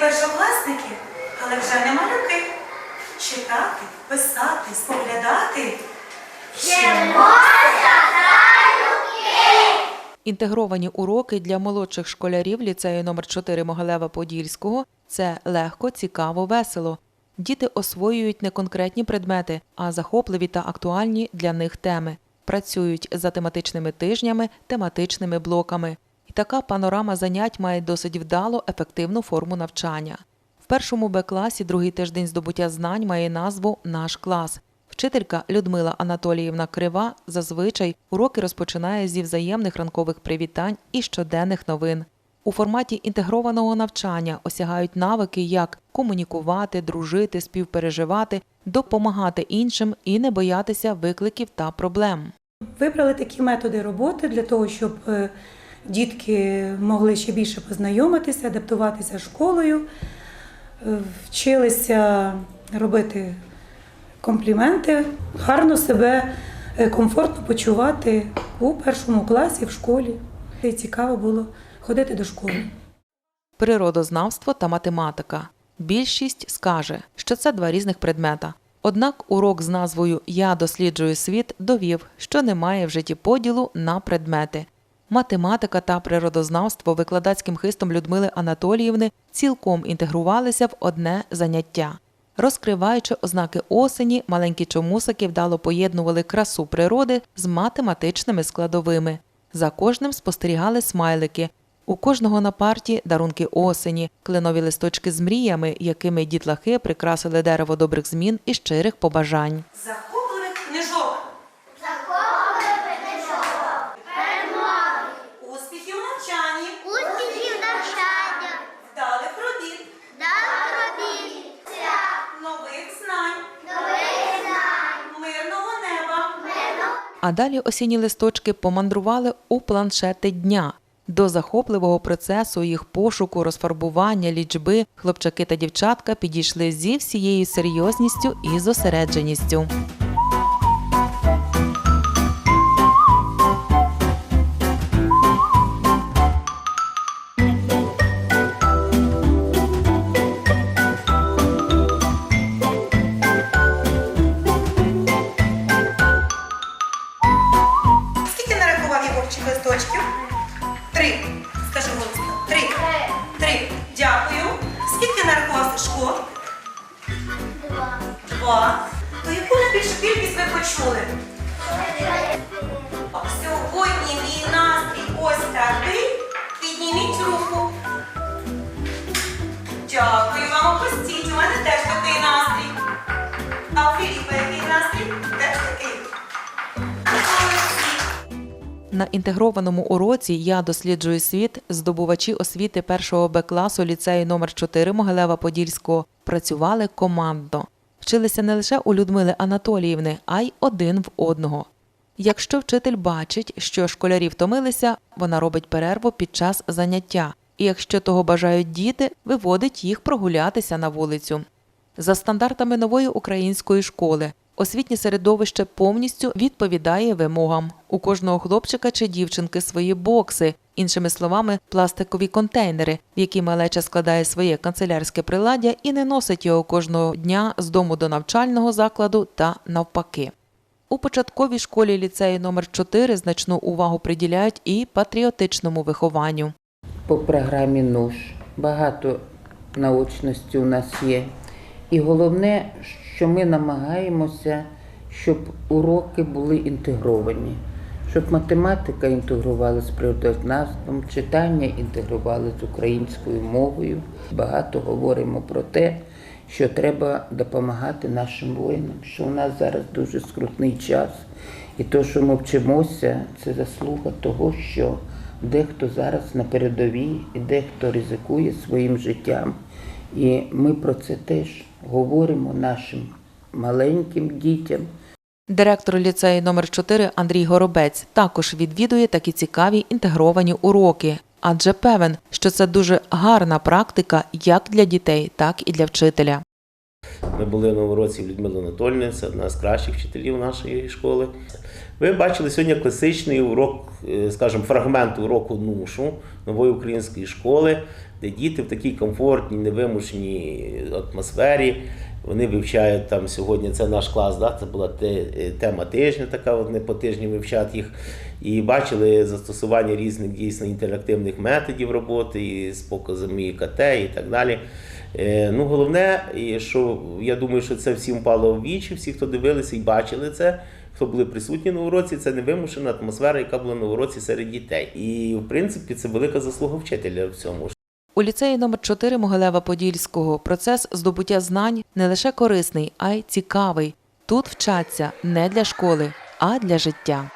першокласники, але вже не малюки. Читати, писати, споглядати. Інтегровані уроки для молодших школярів ліцею номер 4 Могилева Подільського це легко, цікаво, весело. Діти освоюють не конкретні предмети, а захопливі та актуальні для них теми. Працюють за тематичними тижнями, тематичними блоками. Така панорама занять має досить вдало ефективну форму навчання. В першому Б-класі другий тиждень здобуття знань має назву Наш клас. Вчителька Людмила Анатоліївна Крива зазвичай уроки розпочинає зі взаємних ранкових привітань і щоденних новин. У форматі інтегрованого навчання осягають навики, як комунікувати, дружити, співпереживати, допомагати іншим і не боятися викликів та проблем. Вибрали такі методи роботи для того, щоб е, дітки могли ще більше познайомитися, адаптуватися школою, е, вчилися робити компліменти, гарно себе е, комфортно почувати у першому класі в школі. І цікаво було ходити до школи. Природознавство та математика. Більшість скаже, що це два різних предмета. Однак урок з назвою Я досліджую світ довів, що немає в житті поділу на предмети. Математика та природознавство викладацьким хистом Людмили Анатоліївни цілком інтегрувалися в одне заняття. Розкриваючи ознаки осені, маленькі чомусики вдало поєднували красу природи з математичними складовими. За кожним спостерігали смайлики. У кожного на парті дарунки осені, кленові листочки з мріями, якими дітлахи прикрасили дерево добрих змін і щирих побажань. А далі осінні листочки помандрували у планшети дня. До захопливого процесу їх пошуку, розфарбування, лічби хлопчаки та дівчатка підійшли зі всією серйозністю і зосередженістю. То яку найбільшу кількість ви почули? Сьогодні мій настрій ось такий. Підніміть руку. Дякую вам, опустіть. У мене теж такий настрій. А у Філіпа який настрій? Теж такий. На інтегрованому уроці Я досліджую світ здобувачі освіти першого Б класу ліцею номер 4 Могилева Подільського працювали командно. Вчилися не лише у Людмили Анатоліївни, а й один в одного. Якщо вчитель бачить, що школярі втомилися, вона робить перерву під час заняття. І якщо того бажають діти, виводить їх прогулятися на вулицю. За стандартами нової української школи освітнє середовище повністю відповідає вимогам. У кожного хлопчика чи дівчинки свої бокси, іншими словами, пластикові контейнери, в які малеча складає своє канцелярське приладдя і не носить його кожного дня з дому до навчального закладу та навпаки. У початковій школі ліцею номер 4 значну увагу приділяють і патріотичному вихованню. по програмі НУШ. Багато наочності у нас є. І головне, що ми намагаємося, щоб уроки були інтегровані, щоб математика інтегрувалася з природознавством, читання інтегрували з українською мовою. Багато говоримо про те, що треба допомагати нашим воїнам, що у нас зараз дуже скрутний час. І те, що ми вчимося, це заслуга того, що дехто зараз на передовій, і дехто ризикує своїм життям. І ми про це теж говоримо нашим маленьким дітям. Директор ліцею номер 4 Андрій Горобець також відвідує такі цікаві інтегровані уроки, адже певен, що це дуже гарна практика як для дітей, так і для вчителя. Ми були в Новороці в Людмили Анатольовни, це одна з кращих вчителів нашої школи. Ви бачили сьогодні класичний урок, е, скажімо, фрагмент уроку НУШу нової української школи. де діти в такій комфортній, невимушеній атмосфері. Вони вивчають там сьогодні. Це наш клас, да? це була е, тема тижня, така не по тижні вивчать їх. І бачили застосування різних дійсно інтерактивних методів роботи і з показами ІКТ і так далі. Е, Ну, головне, що я думаю, що це всім впало в вічі, всі, хто дивилися і бачили це, хто були присутні на уроці, це невимушена атмосфера, яка була на уроці серед дітей. І в принципі це велика заслуга вчителя в цьому. У ліцеї номер 4 Могилева Подільського процес здобуття знань не лише корисний, а й цікавий. Тут вчаться не для школи, а для життя.